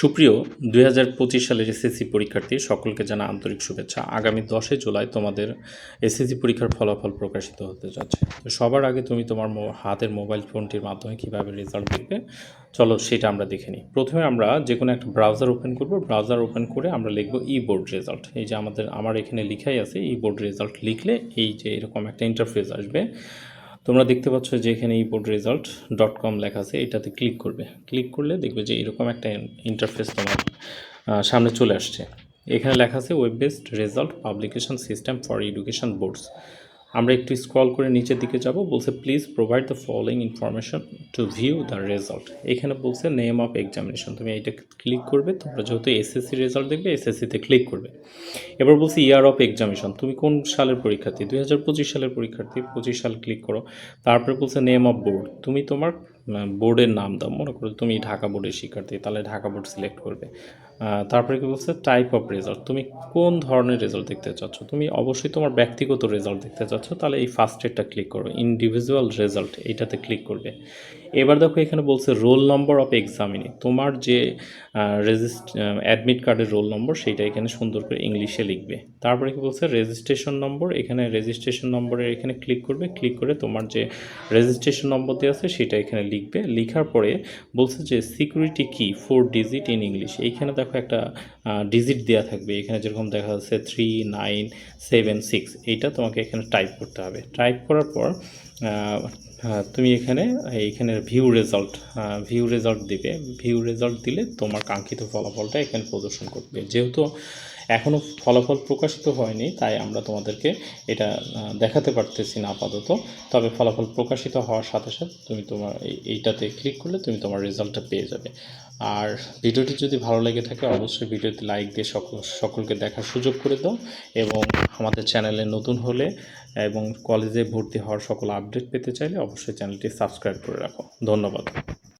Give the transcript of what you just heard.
সুপ্রিয়, দুই হাজার পঁচিশ সালের এসএসসি পরীক্ষার্থী সকলকে জানা আন্তরিক শুভেচ্ছা। আগামী দশই জুলাই তোমাদের এসএসসি পরীক্ষার ফলাফল প্রকাশিত হতে যাচ্ছে। তো সবার আগে তুমি তোমার হাতের মোবাইল ফোনটির মাধ্যমে কীভাবে রেজাল্ট দেখবে, চলো সেটা আমরা দেখে নিই। প্রথমে আমরা যে কোনো একটা ব্রাউজার ওপেন করব। ব্রাউজার ওপেন করে আমরা লিখব ই বোর্ড রেজাল্ট এই যে আমাদের, আমার এখানে লিখাই আছে ই বোর্ড রেজাল্ট লিখলে এই যে এরকম একটা ইন্টারফেস আসবে। তোমরা দেখতে পাচ্ছ যে এখানে ইপোর্ট রেজাল্ট ডট কম লেখা আছে, এটাতে ক্লিক করবে। ক্লিক করলে দেখবে যে এরকম একটা ইন্টারফেস তোমার সামনে চলে আসছে। এখানে লেখা আছে web based result publication system for education boards আমরা একটু স্ক্রল করে নিচের দিকে যাব, বলছে please provide the following information to view the result এখানে বলছে নেম অফ এক্সামিনেশন তুমি এইটা ক্লিক করবে, তোমরা যেহেতু এসএসসি রেজাল্ট দেখবে এসএসসিতে ক্লিক করবে। এবার বলছে ইয়ার অফ এক্সামিনেশন তুমি কোন সালের পরীক্ষার্থী? দুই হাজার পঁচিশ সালের পরীক্ষার্থী, পঁচিশ সাল ক্লিক করো। তারপরে বলছে নেম অফ বোর্ড তুমি তোমার বোর্ডের নাম দাও। মনে করো তুমি ঢাকা বোর্ডের শিক্ষার্থী, তাহলে ঢাকা বোর্ড সিলেক্ট করবে। তারপরে কি বলছে? টাইপ অফ রেজাল্ট তুমি কোন ধরনের রেজাল্ট দেখতে চাচ্ছ? তুমি অবশ্যই তোমার ব্যক্তিগত রেজাল্ট দেখতে চাচ্ছ, তাহলে এই ফার্স্ট এডটা ক্লিক করো। ইন্ডিভিজুয়াল রেজাল্ট এইটাতে ক্লিক করবে। এবার দেখো এখানে বলছে রোল নম্বর অফ এক্সামিনি তোমার যে রেজিস্ট অ্যাডমিট কার্ডের রোল নম্বর সেইটা এখানে সুন্দর করে ইংলিশে লিখবে। তারপরে কি বলছে? রেজিস্ট্রেশন নম্বর এখানে রেজিস্ট্রেশন নম্বরের এখানে ক্লিক করবে। ক্লিক করে তোমার যে রেজিস্ট্রেশন নম্বর দেওয়া আছে, সেটা এখানে লিখবে, লেখার পরে বলছে যে সিকিউরিটি কি ফোর ডিজিট ইন ইংলিশ এইখানে দেখো একটা ডিজিট দেওয়া থাকবে। এখানে যেরকম দেখা যাচ্ছে থ্রি নাইন সেভেন সিক্স এইটা তোমাকে এখানে টাইপ করতে হবে। টাইপ করার পর তুমি এখানে, এইখানে ভিউ রেজাল্ট ভিউ রেজাল্ট দিবে। ভিউ রেজাল্ট দিলে তোমার কাঙ্ক্ষিত ফলাফলটা এখানে প্রদর্শন করবে। যেহেতু এখনও ফলাফল প্রকাশিত হয়নি, তাই আমরা তোমাদেরকে এটা দেখাতে পারতেছি না আপাতত। তবে ফলাফল প্রকাশিত হওয়ার সাথে সাথে তুমি তোমার এই- এইটাতে ক্লিক করলে তুমি তোমার রেজাল্টটা পেয়ে যাবে। আর ভিডিওটি যদি ভালো লেগে থাকে, অবশ্যই ভিডিওতে লাইক দিয়ে সকল, সকলকে দেখার সুযোগ করে দাও এবং আমাদের চ্যানেলে নতুন হলে এবং কলেজে ভর্তি হওয়ার সকল আপডেট পেতে চাইলে অবশ্যই চ্যানেলটি সাবস্ক্রাইব করে রাখো। ধন্যবাদ।